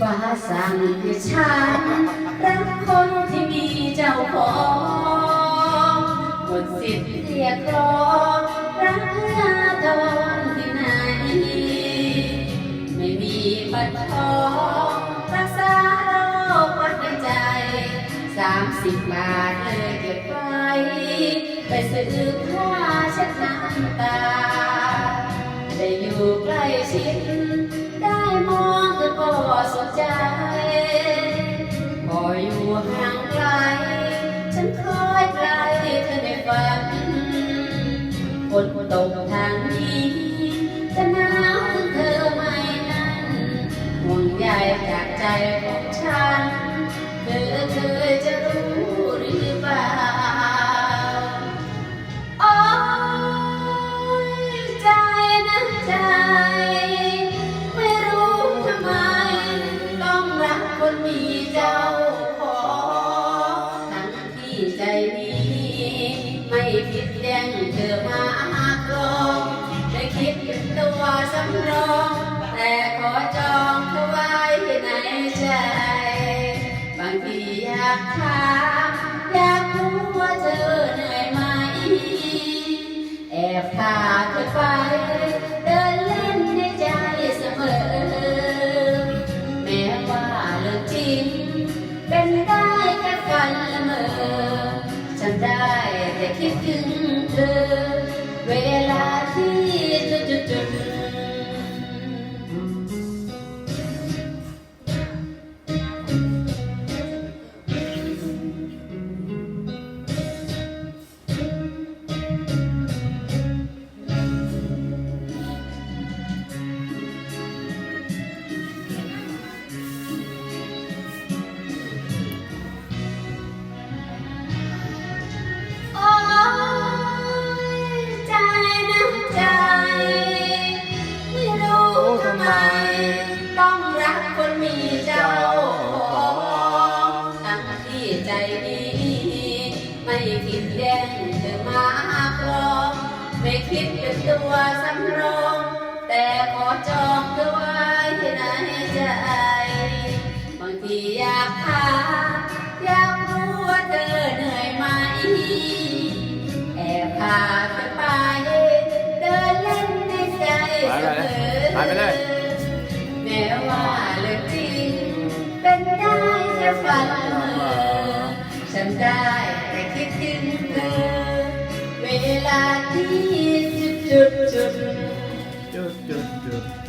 ฟ้าสั่งให้ฉันรักคนที่มีเจ้าของหมดสิทธิ์เรียกร้องรักเพื่อตอนที่ไหน ไม่มีบัตรทองรักษาโรคหัวใจสามสิบบาทเลยเก็บไว้ไปซื้อผ้าเช็ดน้ำตา ได้อยู่ใกล้ชิด สนใจพออยู่ห่างไกล ฉันคอยไกลเธอในฝัน คนตกทางนี้จะหนาวถึงเธอไม่นั้นห่วงใยจากใจของฉัน ไม่ผิดแย่งเธอมาครองได้คิดตัวสำรองแต่ขอจองเธอไว้ในใจ บางทีอยากถามอยากรู้ว่าเธอเหนื่อยไหม แอบพาเจุดจุ ดี ไม่คิดแย่งเธอมาครองไม่คิดเป็นตัวสำรอง แต่ขอจองเธอไว้ในใจบางทีอยากถามอยากรู้ว่าเธอเหนื่อยไหม แอบพาเธอไป เดินเล่นในใจเสมอไปเลยแม้ว่าเรื่องจริงเป็นได้แค่ฝัน ฉันได้แต่คิดถึงเธอ เวลาที่จุดจุด จุดจุดจุด